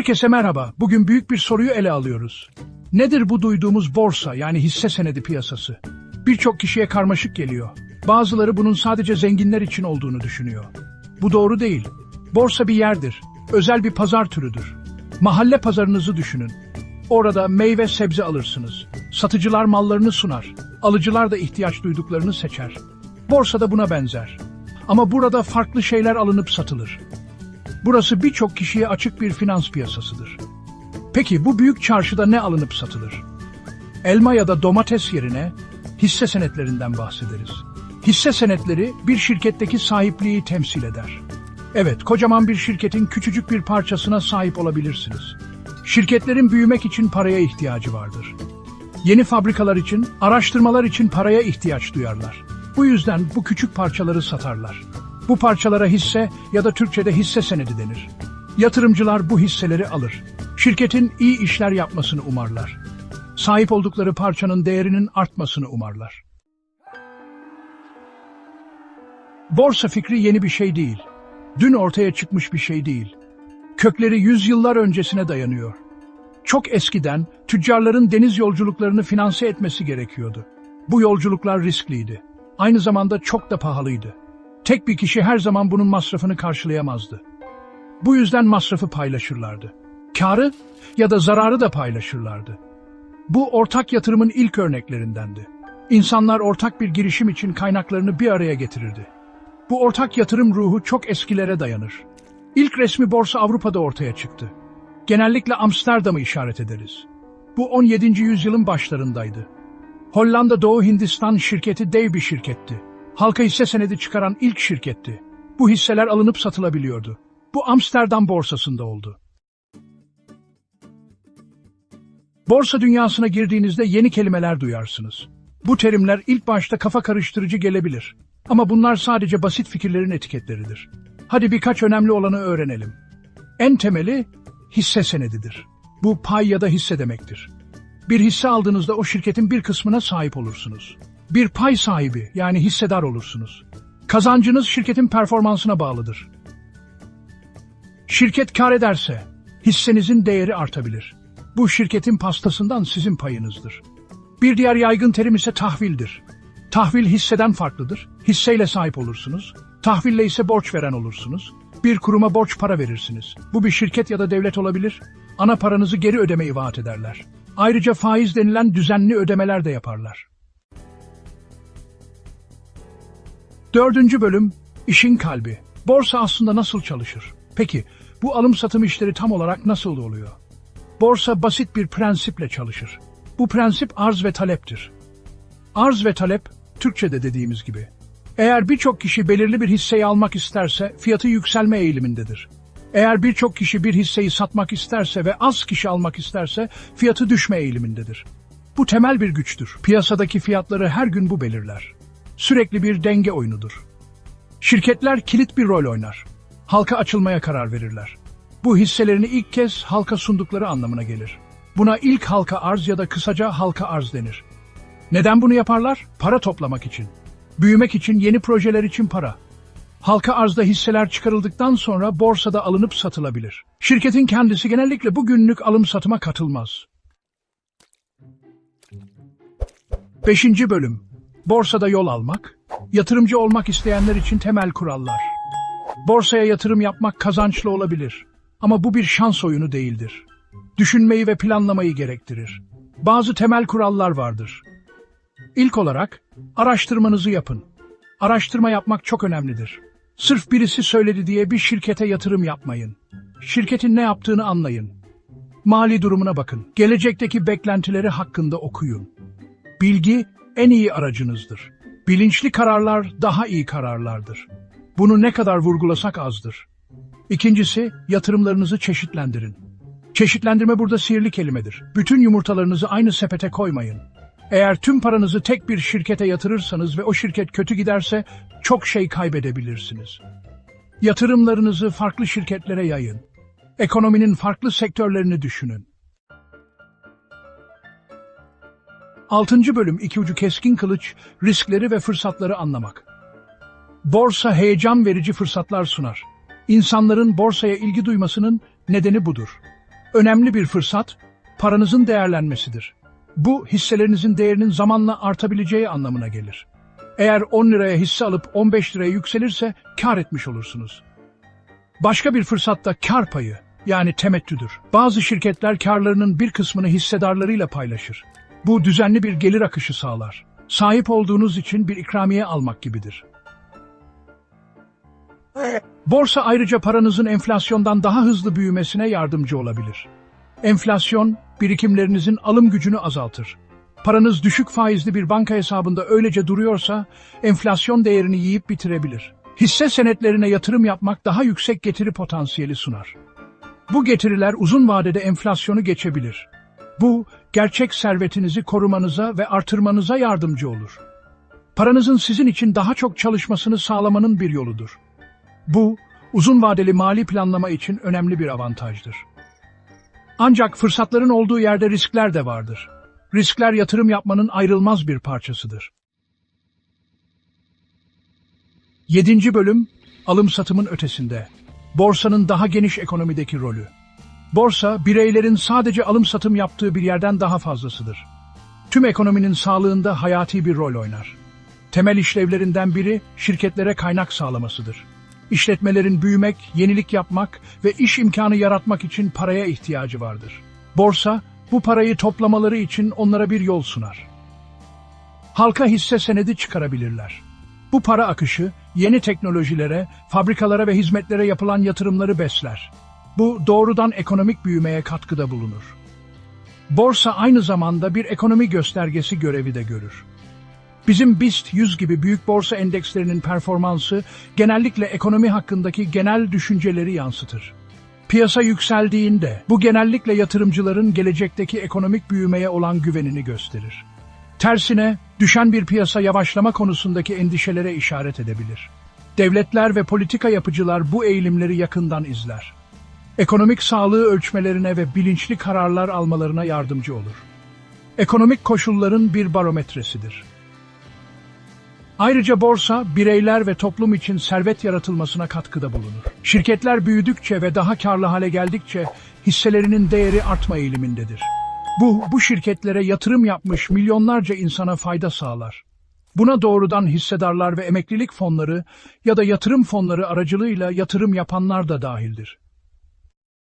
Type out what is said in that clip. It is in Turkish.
Herkese merhaba. Bugün büyük bir soruyu ele alıyoruz. Nedir bu duyduğumuz borsa yani hisse senedi piyasası? Birçok kişiye karmaşık geliyor. Bazıları bunun sadece zenginler için olduğunu düşünüyor. Bu doğru değil. Borsa bir yerdir. Özel bir pazar türüdür. Mahalle pazarınızı düşünün. Orada meyve sebze alırsınız. Satıcılar mallarını sunar. Alıcılar da ihtiyaç duyduklarını seçer. Borsa da buna benzer. Ama burada farklı şeyler alınıp satılır. Burası birçok kişiye açık bir finans piyasasıdır. Peki bu büyük çarşıda ne alınıp satılır? Elma ya da domates yerine hisse senetlerinden bahsederiz. Hisse senetleri bir şirketteki sahipliği temsil eder. Evet, kocaman bir şirketin küçücük bir parçasına sahip olabilirsiniz. Şirketlerin büyümek için paraya ihtiyacı vardır. Yeni fabrikalar için, araştırmalar için paraya ihtiyaç duyarlar. Bu yüzden bu küçük parçaları satarlar. Bu parçalara hisse ya da Türkçe'de hisse senedi denir. Yatırımcılar bu hisseleri alır. Şirketin iyi işler yapmasını umarlar. Sahip oldukları parçanın değerinin artmasını umarlar. Borsa fikri yeni bir şey değil. Dün ortaya çıkmış bir şey değil. Kökleri yüzyıllar öncesine dayanıyor. Çok eskiden tüccarların deniz yolculuklarını finanse etmesi gerekiyordu. Bu yolculuklar riskliydi. Aynı zamanda çok da pahalıydı. Tek bir kişi her zaman bunun masrafını karşılayamazdı. Bu yüzden masrafı paylaşırlardı. Karı ya da zararı da paylaşırlardı. Bu ortak yatırımın ilk örneklerindendi. İnsanlar ortak bir girişim için kaynaklarını bir araya getirirdi. Bu ortak yatırım ruhu çok eskilere dayanır. İlk resmi borsa Avrupa'da ortaya çıktı. Genellikle Amsterdam'ı işaret ederiz. Bu 17. yüzyılın başlarındaydı. Hollanda Doğu Hindistan şirketi dev bir şirketti. Halka hisse senedi çıkaran ilk şirketti. Bu hisseler alınıp satılabiliyordu. Bu Amsterdam borsasında oldu. Borsa dünyasına girdiğinizde yeni kelimeler duyarsınız. Bu terimler ilk başta kafa karıştırıcı gelebilir. Ama bunlar sadece basit fikirlerin etiketleridir. Hadi birkaç önemli olanı öğrenelim. En temeli hisse senedidir. Bu pay ya da hisse demektir. Bir hisse aldığınızda o şirketin bir kısmına sahip olursunuz. Bir pay sahibi yani hissedar olursunuz. Kazancınız şirketin performansına bağlıdır. Şirket kar ederse hissenizin değeri artabilir. Bu şirketin pastasından sizin payınızdır. Bir diğer yaygın terim ise tahvildir. Tahvil hisseden farklıdır. Hisseyle sahip olursunuz. Tahville ise borç veren olursunuz. Bir kuruma borç para verirsiniz. Bu bir şirket ya da devlet olabilir. Ana paranızı geri ödemeyi vaat ederler. Ayrıca faiz denilen düzenli ödemeler de yaparlar. Dördüncü bölüm, işin kalbi. Borsa aslında nasıl çalışır? Peki, bu alım satım işleri tam olarak nasıl oluyor? Borsa basit bir prensiple çalışır. Bu prensip arz ve taleptir. Arz ve talep, Türkçe'de dediğimiz gibi. Eğer birçok kişi belirli bir hisseyi almak isterse, fiyatı yükselme eğilimindedir. Eğer birçok kişi bir hisseyi satmak isterse ve az kişi almak isterse, fiyatı düşme eğilimindedir. Bu temel bir güçtür. Piyasadaki fiyatları her gün bu belirler. Sürekli bir denge oyunudur. Şirketler kilit bir rol oynar. Halka açılmaya karar verirler. Bu hisselerini ilk kez halka sundukları anlamına gelir. Buna ilk halka arz ya da kısaca halka arz denir. Neden bunu yaparlar? Para toplamak için. Büyümek için, yeni projeler için para. Halka arzda hisseler çıkarıldıktan sonra borsada alınıp satılabilir. Şirketin kendisi genellikle bu günlük alım satıma katılmaz. Beşinci bölüm. Borsada yol almak, yatırımcı olmak isteyenler için temel kurallar. Borsaya yatırım yapmak kazançlı olabilir. Ama bu bir şans oyunu değildir. Düşünmeyi ve planlamayı gerektirir. Bazı temel kurallar vardır. İlk olarak araştırmanızı yapın. Araştırma yapmak çok önemlidir. Sırf birisi söyledi diye bir şirkete yatırım yapmayın. Şirketin ne yaptığını anlayın. Mali durumuna bakın. Gelecekteki beklentileri hakkında okuyun. Bilgi en iyi aracınızdır. Bilinçli kararlar daha iyi kararlardır. Bunu ne kadar vurgulasak azdır. İkincisi, yatırımlarınızı çeşitlendirin. Çeşitlendirme burada sihirli kelimedir. Bütün yumurtalarınızı aynı sepete koymayın. Eğer tüm paranızı tek bir şirkete yatırırsanız ve o şirket kötü giderse çok şey kaybedebilirsiniz. Yatırımlarınızı farklı şirketlere yayın. Ekonominin farklı sektörlerini düşünün. Altıncı bölüm iki ucu keskin kılıç, riskleri ve fırsatları anlamak. Borsa heyecan verici fırsatlar sunar. İnsanların borsaya ilgi duymasının nedeni budur. Önemli bir fırsat, paranızın değerlenmesidir. Bu, hisselerinizin değerinin zamanla artabileceği anlamına gelir. Eğer 10 liraya hisse alıp 15 liraya yükselirse kar etmiş olursunuz. Başka bir fırsatta kar payı, yani temettüdür. Bazı şirketler karlarının bir kısmını hissedarlarıyla paylaşır. Bu düzenli bir gelir akışı sağlar. Sahip olduğunuz için bir ikramiye almak gibidir. Borsa ayrıca paranızın enflasyondan daha hızlı büyümesine yardımcı olabilir. Enflasyon, birikimlerinizin alım gücünü azaltır. Paranız düşük faizli bir banka hesabında öylece duruyorsa, enflasyon değerini yiyip bitirebilir. Hisse senetlerine yatırım yapmak daha yüksek getiri potansiyeli sunar. Bu getiriler uzun vadede enflasyonu geçebilir. Bu, gerçek servetinizi korumanıza ve artırmanıza yardımcı olur. Paranızın sizin için daha çok çalışmasını sağlamanın bir yoludur. Bu, uzun vadeli mali planlama için önemli bir avantajdır. Ancak fırsatların olduğu yerde riskler de vardır. Riskler yatırım yapmanın ayrılmaz bir parçasıdır. 7. bölüm, alım satımın ötesinde. Borsanın daha geniş ekonomideki rolü. Borsa, bireylerin sadece alım satım yaptığı bir yerden daha fazlasıdır. Tüm ekonominin sağlığında hayati bir rol oynar. Temel işlevlerinden biri şirketlere kaynak sağlamasıdır. İşletmelerin büyümek, yenilik yapmak ve iş imkanı yaratmak için paraya ihtiyacı vardır. Borsa, bu parayı toplamaları için onlara bir yol sunar. Halka hisse senedi çıkarabilirler. Bu para akışı, yeni teknolojilere, fabrikalara ve hizmetlere yapılan yatırımları besler. Bu doğrudan ekonomik büyümeye katkıda bulunur. Borsa aynı zamanda bir ekonomi göstergesi görevi de görür. Bizim BIST 100 gibi büyük borsa endekslerinin performansı genellikle ekonomi hakkındaki genel düşünceleri yansıtır. Piyasa yükseldiğinde bu genellikle yatırımcıların gelecekteki ekonomik büyümeye olan güvenini gösterir. Tersine düşen bir piyasa yavaşlama konusundaki endişelere işaret edebilir. Devletler ve politika yapıcılar bu eğilimleri yakından izler. Ekonomik sağlığı ölçmelerine ve bilinçli kararlar almalarına yardımcı olur. Ekonomik koşulların bir barometresidir. Ayrıca borsa, bireyler ve toplum için servet yaratılmasına katkıda bulunur. Şirketler büyüdükçe ve daha karlı hale geldikçe hisselerinin değeri artma eğilimindedir. Bu, bu şirketlere yatırım yapmış milyonlarca insana fayda sağlar. Buna doğrudan hissedarlar ve emeklilik fonları ya da yatırım fonları aracılığıyla yatırım yapanlar da dahildir.